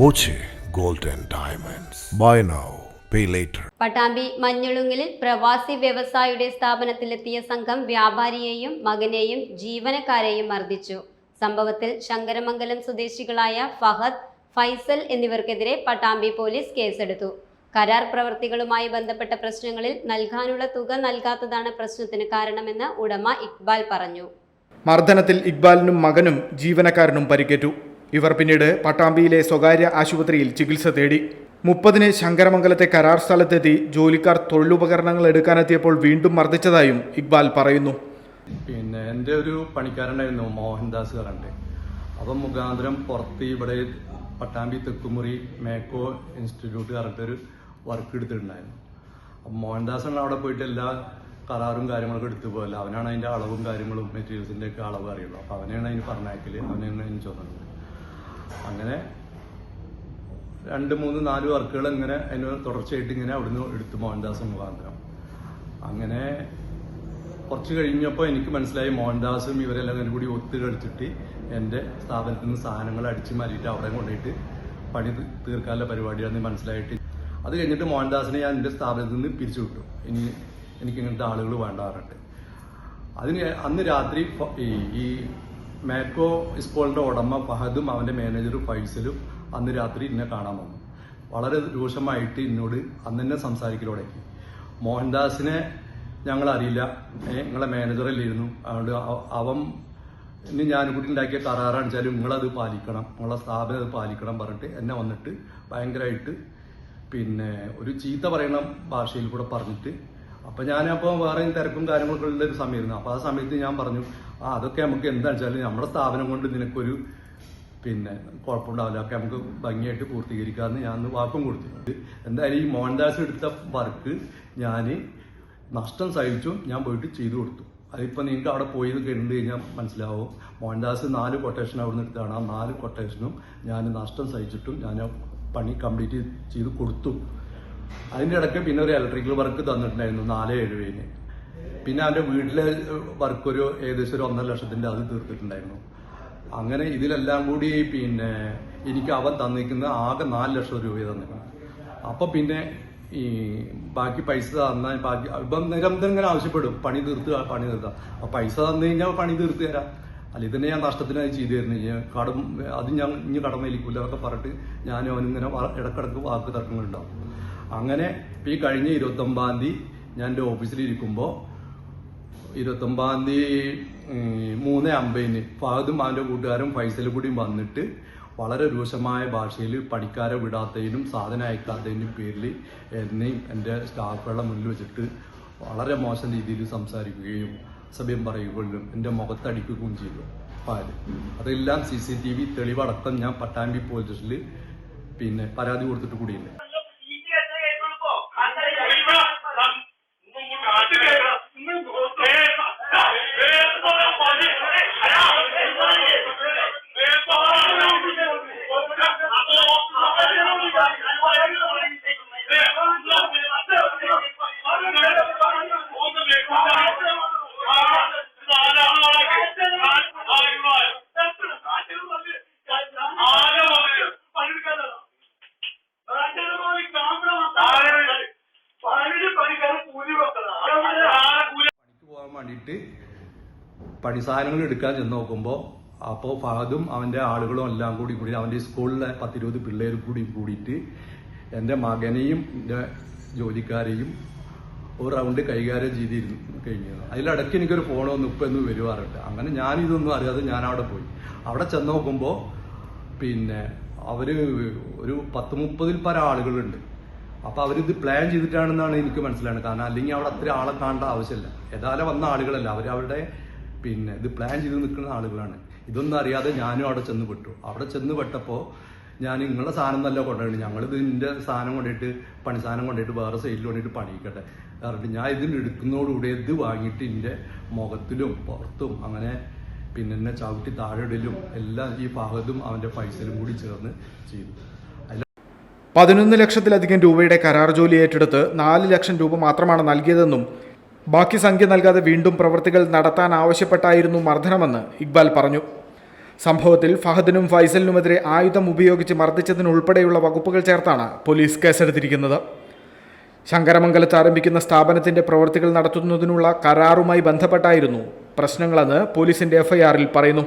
Boche gold and diamonds buy now later. Pattambi മഞ്ഞുളുങ്ങലിൽ പ്രവാസി വ്യവസായിയുടെ സ്ഥാപനത്തിലെത്തിയ സംഘം വ്യാപാരിയെയും മകനെയും ജീവനക്കാരെയും മർദ്ദിച്ചു. സംഭവത്തിൽ ശങ്കരമംഗലം സ്വദേശികളായ ഫഹദ് ഫൈസൽ എന്നിവർക്കെതിരെ പട്ടാമ്പി പോലീസ് കേസെടുത്തു. കരാർ പ്രവർത്തികളുമായി ബന്ധപ്പെട്ട പ്രശ്നങ്ങളിൽ നൽകാനുള്ള തുക നൽകാത്തതാണ് പ്രശ്നത്തിന് കാരണമെന്ന് ഉടമ ഇക്ബാൽ പറഞ്ഞു. മർദ്ദനത്തിൽ ഇക്ബാലിനും മകനും ജീവനക്കാരനും പരിക്കേറ്റു. ഇവർ പിന്നീട് പട്ടാമ്പിയിലെ സ്വകാര്യ ആശുപത്രിയിൽ ചികിത്സ തേടി. മുപ്പതിന് ശങ്കരമംഗലത്തെ കരാർ സ്ഥലത്തെത്തി ജോലിക്കാർ തൊഴിലുപകരണങ്ങൾ എടുക്കാനെത്തിയപ്പോൾ വീണ്ടും മർദ്ദിച്ചതായും ഇക്ബാൽ പറയുന്നു. പിന്നെ എന്റെ ഒരു പണിക്കാരനായിരുന്നു മോഹൻദാസ് കാരന്റെ അപ്പം മുഖാന്തരം പുറത്ത് ഇവിടെ പട്ടാമ്പി തെക്കുമുറി മേക്കോ ഇൻസ്റ്റിറ്റ്യൂട്ട് കറണ്ട് ഒരു വർക്ക് എടുത്തിട്ടുണ്ടായിരുന്നു. അപ്പം മോഹൻദാസാണ് അവിടെ പോയിട്ട് എല്ലാ കരാറും കാര്യങ്ങളൊക്കെ എടുത്തു പോകല്ല അവനാണ് അതിന്റെ അളവും കാര്യങ്ങളും മെറ്റീരിയൽസിന്റെ ഒക്കെ അളവ് അറിയുള്ളൂ. അപ്പം അവനെയാണ് അതിന് പറഞ്ഞയക്കൽ. അവനെയാണ് അതിന് ചോദിക്കുന്നത് അങ്ങനെ രണ്ട് മൂന്ന് നാല് വർക്കുകൾ ഇങ്ങനെ അതിന് തുടർച്ചയായിട്ട് ഇങ്ങനെ അവിടുന്ന് എടുത്തു മോഹൻദാസ് മുഖാന്തരം. അങ്ങനെ കുറച്ച് കഴിഞ്ഞപ്പോൾ എനിക്ക് മനസ്സിലായി മോഹൻദാസും ഇവരെല്ലാം അങ്ങനെ കൂടി ഒത്തു കളിച്ചിട്ട് എന്റെ സ്ഥാപനത്തിൽ നിന്ന് സാധനങ്ങൾ അടിച്ചു മാറ്റിയിട്ട് അവിടെ കൊണ്ടുപോയിട്ട് പണി തീർക്കാനുള്ള പരിപാടിയാണെന്ന് മനസ്സിലായിട്ട്. അത് കഴിഞ്ഞിട്ട് മോഹൻദാസിനെ ഞാൻ എന്റെ സ്ഥാപനത്തിൽ നിന്ന് പിരിച്ചു വിട്ടു. ഇനി എനിക്ക് ഇങ്ങനത്തെ ആളുകൾ വേണ്ടാറുണ്ട് അതിന് അന്ന് രാത്രി ഈ മാക്കോ സ്കൂളിന്റെ ഉടമ ഫഹദും അവന്റെ മാനേജറും ഫൈസലും അന്ന് രാത്രി എന്നെ കാണാൻ വന്നു. വളരെ രൂക്ഷമായിട്ട് എന്നോട് അന്ന് തന്നെ സംസാരിക്കലോടക്കി മോഹൻദാസിനെ ഞങ്ങൾ അറിയില്ല. നിങ്ങളെ മാനേജറല്ലായിരുന്നു അതുകൊണ്ട് അവ- അവൻ ഇനി ഞാൻ കൂടി ഉണ്ടാക്കിയ കരാറാണ് വെച്ചാൽ നിങ്ങളത് പാലിക്കണം. നിങ്ങളെ സ്ഥാപനം അത് പാലിക്കണം പറഞ്ഞിട്ട് എന്നെ വന്നിട്ട് ഭയങ്കരമായിട്ട് പിന്നെ ഒരു ചീത്ത പറയണ ഭാഷയിൽ കൂടെ പറഞ്ഞിട്ട്. അപ്പം ഞാനപ്പോൾ വേറെ തിരക്കും കാര്യങ്ങളൊക്കെ ഉള്ള ഒരു സമയമായിരുന്നു. അപ്പോൾ ആ സമയത്ത് ഞാൻ പറഞ്ഞു ആ അതൊക്കെ നമുക്ക് എന്താ വെച്ചാൽ നമ്മുടെ സ്ഥാപനം കൊണ്ട് നിനക്കൊരു പിന്നെ കുഴപ്പമുണ്ടാവില്ല. ഒക്കെ നമുക്ക് ഭംഗിയായിട്ട് പൂർത്തീകരിക്കാമെന്ന് ഞാൻ വാക്കും കൊടുത്തിട്ടുണ്ട്. എന്തായാലും ഈ മോഹൻദാസ് എടുത്ത വർക്ക് ഞാൻ നഷ്ടം സഹിച്ചു. ഞാൻ പോയിട്ട് ചെയ്തു കൊടുത്തു. അതിപ്പോൾ നിങ്ങൾക്ക് അവിടെ പോയി കണ്ടു കഴിഞ്ഞാൽ മനസ്സിലാവും. മോഹൻദാസ് നാല് കൊട്ടേഷൻ അവിടെ നിന്ന് എടുത്താണ് ആ നാല് കൊട്ടേഷനും ഞാൻ നഷ്ടം സഹിച്ചിട്ടും ഞാൻ പണി കംപ്ലീറ്റ് ചെയ്ത് കൊടുത്തു. അതിന്റെ ഇടയ്ക്ക് പിന്നെ ഒരു ഇലക്ട്രിക്കൽ വർക്ക് തന്നിട്ടുണ്ടായിരുന്നു നാല് എഴുപതിന് പിന്നെ അവന്റെ വീട്ടിലെ വർക്ക് ഒരു ഏകദേശം ഒരു ഒന്നര ലക്ഷത്തിന്റെ അത് തീർത്തിട്ടുണ്ടായിരുന്നു. അങ്ങനെ ഇതിലെല്ലാം കൂടി പിന്നെ എനിക്ക് അവൻ തന്നിരിക്കുന്ന ആകെ നാല് ലക്ഷം രൂപ തന്നിരുന്നു അപ്പം പിന്നെ ഈ ബാക്കി പൈസ തന്നാൽ ബാക്കി ഇപ്പം നിരന്തരം ഇങ്ങനെ ആവശ്യപ്പെടും. പണി തീർത്ത് പണി തീർത്താം. അപ്പം പൈസ തന്നു കഴിഞ്ഞാൽ പണി തീർത്തു തരാം. അല്ല ഇതിനെ ഞാൻ നഷ്ടത്തിനായി ചെയ്തു തരുന്നു. കടം അത് ഞാൻ ഇനി കടമേലിക്കൂല എന്നൊക്കെ പറഞ്ഞിട്ട് ഞാനും അവനിങ്ങനെ ഇടക്കിടക്ക് വാക്ക് തർക്കങ്ങളുണ്ടാവും. അങ്ങനെ ഈ കഴിഞ്ഞ ഇരുപത്തൊമ്പതാം തീയതി ഞാൻ എന്റെ ഓഫീസിലിരിക്കുമ്പോൾ ഇരുപത്തൊമ്പതാം തീയതി മൂന്ന് അമ്പതിന് ഫഹദും അവന്റെ കൂട്ടുകാരും ഫൈസൽ കൂടിയും വന്നിട്ട് വളരെ രൂക്ഷമായ ഭാഷയിൽ പഠിക്കാരെ വിടാത്തതിനും സാധനം അയക്കാത്തതിനും പേരിൽ എന്നെയും എന്റെ സ്റ്റാഫുകളുടെ മുന്നിൽ വെച്ചിട്ട് വളരെ മോശം രീതിയിൽ സംസാരിക്കുകയും അസഭ്യം പറയുകയും എന്റെ മുഖത്തടിക്കുകയും ചെയ്തു. പാൽ അതെല്ലാം സി സി ടി വി തെളിവടക്കം ഞാൻ പട്ടാമ്പി പോലീസ് സ്റ്റേഷനിൽ പിന്നെ പരാതി കൊടുത്തിട്ട് കൂടിയില്ല? വേണ്ടിയിട്ട് പണി സാധനങ്ങൾ എടുക്കാൻ ചെന്ന് നോക്കുമ്പോൾ അപ്പോൾ ഫഹദും അവന്റെ ആളുകളും എല്ലാം കൂടി കൂടി അവന്റെ സ്കൂളിലെ പത്തിരുപത് പിള്ളേരും കൂടി കൂടിയിട്ട് എന്റെ മകനെയും എന്റെ ജോലിക്കാരെയും ഒരു റൗണ്ട് കൈകാര്യം ചെയ്തിരുന്നു കഴിഞ്ഞത് അതിലിടയ്ക്ക് എനിക്കൊരു ഫോൺ വന്നു ഇപ്പം എന്ന് വരുവാറുണ്ട് അങ്ങനെ ഞാനിതൊന്നും അറിയാതെ ഞാൻ അവിടെ പോയി. അവിടെ ചെന്ന് നോക്കുമ്പോൾ പിന്നെ അവർ ഒരു പത്ത് മുപ്പതിൽ പല ആളുകളുണ്ട്. അപ്പൊ അവരിത് പ്ലാൻ ചെയ്തിട്ടാണെന്നാണ് എനിക്ക് മനസ്സിലാണ് കാരണം അല്ലെങ്കിൽ അവിടെ അത്ര ആളെ കാണേണ്ട ആവശ്യമില്ല. ഏതായാലും വന്ന ആളുകളല്ല. അവർ അവരുടെ പിന്നെ ഇത് പ്ലാൻ ചെയ്ത് നിൽക്കുന്ന ആളുകളാണ്. ഇതൊന്നും അറിയാതെ ഞാനും അവിടെ ചെന്ന് പെട്ടു. അവിടെ ചെന്ന് പെട്ടപ്പോൾ ഞാൻ നിങ്ങളുടെ സാധനം നല്ല കൊണ്ടുപോയി ഞങ്ങൾ ഇതിന്റെ സാധനം കൊണ്ടിട്ട് പണി സാധനം കൊണ്ടിട്ട് വേറെ സൈഡിൽ കൊണ്ടിട്ട് പണിയിക്കട്ടെ. കാരണം ഞാൻ ഇതിന് എടുക്കുന്നതോടുകൂടി ഇത് വാങ്ങിയിട്ട് എന്റെ മുഖത്തിലും പുറത്തും അങ്ങനെ പിന്നെ എന്നെ ചവിട്ടി താഴെടലും എല്ലാം ഈ ഭാഗത്തും അവന്റെ പൈസയിലും കൂടി ചേർന്ന് ചെയ്തു. പതിനൊന്ന് ലക്ഷത്തിലധികം രൂപയുടെ കരാർ ജോലി ഏറ്റെടുത്ത് നാല് ലക്ഷം രൂപ മാത്രമാണ് നൽകിയതെന്നും ബാക്കി സംഖ്യ നൽകാതെ വീണ്ടും പ്രവൃത്തികൾ നടത്താൻ ആവശ്യപ്പെട്ടായിരുന്നു മർദ്ദനമെന്ന് ഇക്ബാൽ പറഞ്ഞു. സംഭവത്തിൽ ഫഹദിനും ഫൈസലിനുമെതിരെ ആയുധം ഉപയോഗിച്ച് മർദ്ദിച്ചതിനുൾപ്പെടെയുള്ള വകുപ്പുകൾ ചേർത്താണ് പോലീസ് കേസെടുത്തിരിക്കുന്നത്. ശങ്കരമംഗലത്ത് ആരംഭിക്കുന്ന സ്ഥാപനത്തിന്റെ പ്രവൃത്തികൾ നടത്തുന്നതിനുള്ള കരാറുമായി ബന്ധപ്പെട്ടായിരുന്നു പ്രശ്നങ്ങളെന്ന് പോലീസിന്റെ എഫ്ഐആറിൽ പറയുന്നു.